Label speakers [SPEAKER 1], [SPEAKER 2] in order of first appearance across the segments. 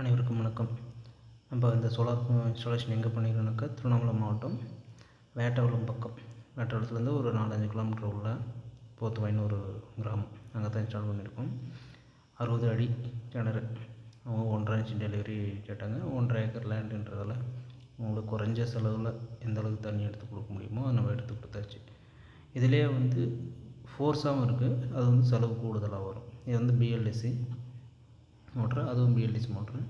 [SPEAKER 1] அனைவருக்கும் வணக்கம். நம்ம இந்த சோலார் இன்ஸ்டாலேஷன் எங்கே பண்ணிக்கிறோம்னாக்கா திருவண்ணாமலை மாவட்டம் வேட்டவளம் பக்கம். வேட்டவளத்துலேருந்து ஒரு நாலஞ்சு கிலோமீட்டர் உள்ள போத்துவாயின்னு ஒரு கிராமம். அங்கே தான் இன்ஸ்டால் பண்ணியிருக்கோம். அறுபது அடி கிணறு. அவங்க ஒன்றரை இன்ச்சு டெலிவரி கேட்டாங்க. ஒன்றரை ஏக்கர் லேண்டுன்றதால உங்களுக்கு குறைஞ்ச செலவில் எந்த அளவுக்கு தண்ணி எடுத்து கொடுக்க முடியுமோ அதை நம்ம எடுத்து கொடுத்தாச்சு. இதிலே வந்து ஃபோர்ஸாகவும் இருக்குது அது வந்து செலவு கூடுதலாக வரும். இது வந்து பிஎல்டிசி மோட்ரு அதுவும் பிஎல்டிசி மோட்ரு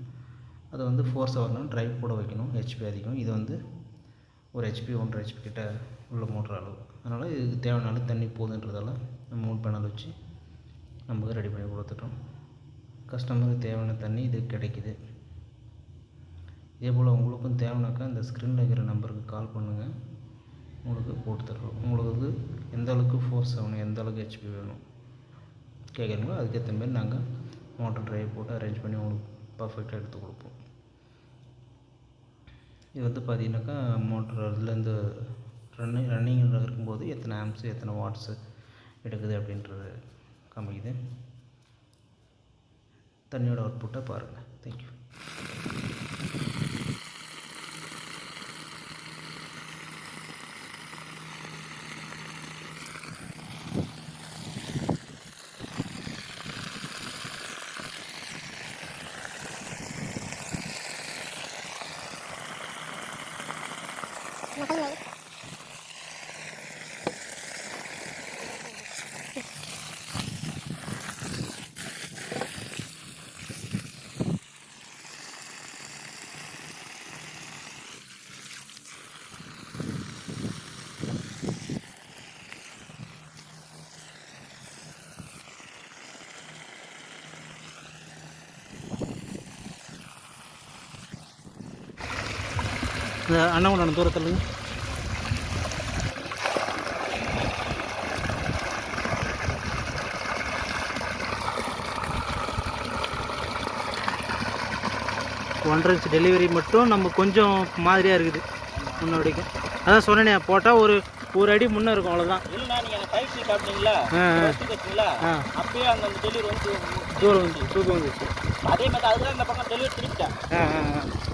[SPEAKER 1] அது வந்து ஃபோர் வரணும் ட்ரைவ் கூட வைக்கணும் ஹெச்பி அதிகம். இது வந்து ஒரு ஹெச்பி ஒன்றரை ஹெச்பி கிட்ட உள்ள மோட்ரு அளவு. அதனால் இதுக்கு தேவையான தண்ணி போதுன்றதால நம்ம மூணு பேனல் வச்சு நமக்கு ரெடி பண்ணி கொடுத்துட்டோம். கஸ்டமருக்கு தேவையான தண்ணி இது கிடைக்குது. இதே போல் உங்களுக்கும் தேவைனாக்கா இந்த ஸ்க்ரீனில் இருக்கிற நம்பருக்கு கால் பண்ணுங்கள் உங்களுக்கு போட்டு தர்றோம் உங்களுக்கு எந்த அளவுக்கு ஃபோர்ஸ் ஆகணும் எந்த அளவுக்கு ஹெச்பி வேணும். கேட்குறீங்களோ? அதுக்கேற்ற மாதிரி நாங்கள் மோட்டர் ட்ரைவ் போட்டு அரேஞ்ச் பண்ணி உங்களுக்கு பர்ஃபெக்டாக எடுத்து கொடுப்போம். இது வந்து பார்த்தீங்கன்னாக்கா மோட்டர் இதுலேருந்து ரன்னிங் ரன்னிங்கில் இருக்கும்போது எத்தனை ஆம்ஸு எத்தனை வாட்ஸு எடுக்குது அப்படின்றது காமிக்குது. தண்ணியோட அவுட்புட்டை பாருங்கள் தேங்க்யூ Nakalimutan. இந்த அண்ணாமலை தூரத்தில் ஒன்றரை இன்ச் டெலிவரி மட்டும் நம்ம கொஞ்சம் மாதிரியாக இருக்குது முன்னாடிக்கும் அதான் சொன்னேனே போட்டால் ஒரு ஒரு அடி முன்னே இருக்கும் அவ்வளோதான்
[SPEAKER 2] அந்த சீட் காட்டினீங்களா அப்பயே அந்த அந்த டெலிவரி வந்து
[SPEAKER 1] தூரம் வந்து தூக்கம் வந்துச்சு.
[SPEAKER 2] அதே மாதிரி அதுதான் இந்த பக்கம் டெலிவரி திருப்பிட்டேன்.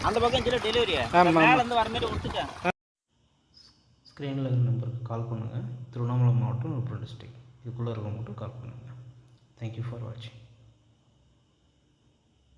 [SPEAKER 2] அந்த பக்கம் சில டெலிவரி. மேல இருந்து வர மாதிரி கொடுத்துட்டேன்
[SPEAKER 1] ஸ்க்ரீனில் இருக்கிற நம்பருக்கு கால் பண்ணுங்கள் திருவண்ணாமலை மாவட்டம் விழுப்புரம் டிஸ்ட்ரிக்ட் இதுக்குள்ளே இருக்க மட்டும் கால் பண்ணுங்கள் தேங்க்யூ ஃபார் வாட்சிங்